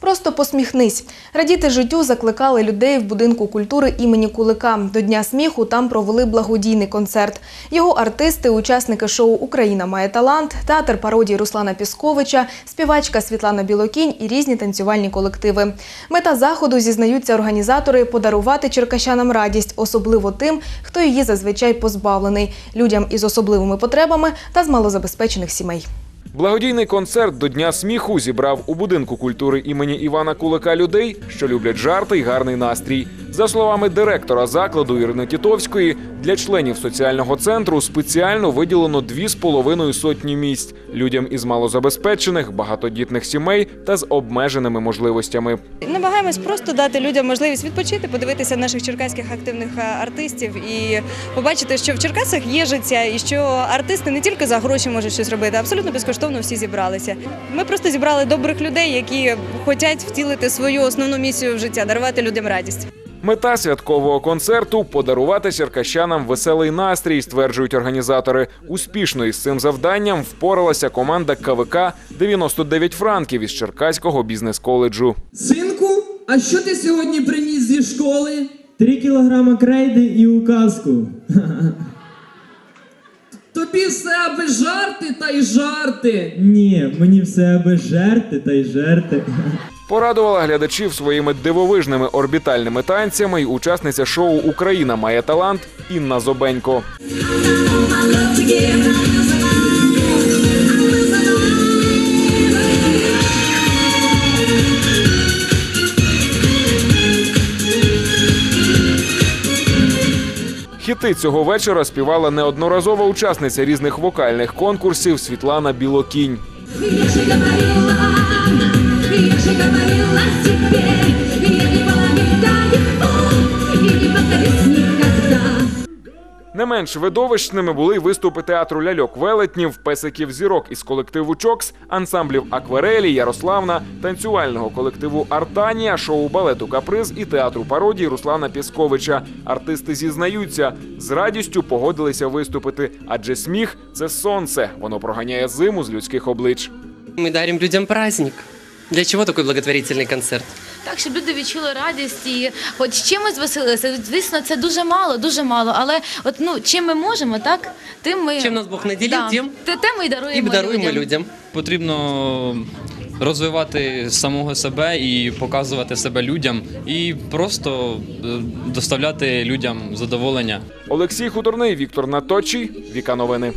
Просто посміхнись. Радіти життю закликали людей в будинку культури імені Кулика. До Дня сміху там провели благодійний концерт. Його артисти, учасники шоу Україна має талант, театр пародії Руслана Пісковича, співачка Світлана Білокінь і різні танцювальні колективи. Мета заходу зізнаються організатори подарувати черкащанам радість, особливо тим, хто її зазвичай позбавлений людям із особливими потребами та з малозабезпечених сімей. Благодійний концерт до Дня сміху зібрав у будинку культури імені Івана Кулика людей, що люблять жарти й гарний настрій. За словами директора закладу Ірини Тітовської, для членів соціального центру спеціально виділено дві з половиною сотні місць людям із малозабезпечених, багатодітних сімей та з обмеженими можливостями. Намагаємось просто дати людям можливість відпочити, подивитися наших черкаських активних е, артистів і побачити, що в Черкасах є життя, і що артисти не тільки за гроші можуть щось робити, абсолютно безкоштовно всі зібралися. Ми просто зібрали добрих людей, які хочуть втілити свою основну місію в життя, дарувати людям радість. Мета святкового концерту подарувати черкащанам веселий настрій, стверджують організатори. Успішно із цим завданням впоралася команда КВК 99 франків із Черкаського бізнес-коледжу. Синку, а що ти сьогодні приніс зі школи? Три кілограма крейди і указку. Тобі все аби жарти та й жарти. Ні, мені все аби жерти та й жерти. Порадувала глядачів своїми дивовижними орбітальними танцями й учасниця шоу Україна має талант Інна Зобенько. Хіти цього вечора співала неодноразова учасниця різних вокальних конкурсів Світлана Білокінь. Же говорила, я не была никогда, и не повторюсь никогда. Не менш видовищними були й виступи театру ляльок велетнів, песиків зірок із колективу Чокс, ансамблів Акварелі, Ярославна, танцювального колективу Артанія, шоу балету Каприз і театру пародії Руслана Пісковича. Артисти зізнаються, з радістю погодилися виступити, адже сміх це сонце. Воно проганяє зиму з людських облич. Мы дарим людям праздник. Для чего такой благотворительный концерт? Так, щоб люди відчули радість і хоч чимось веселилися. Звісно, це дуже мало, дуже мало. Але от ну чим ми можемо, так тим ми Чим нас Бог наділив, да, тим те, те ми й І даруємо, даруємо людям. людям. потрібно розвивати самого себе і показувати себе людям, і просто е, доставляти людям задоволення. Олексій Хуторний, Віктор Наточий, Віка Новини.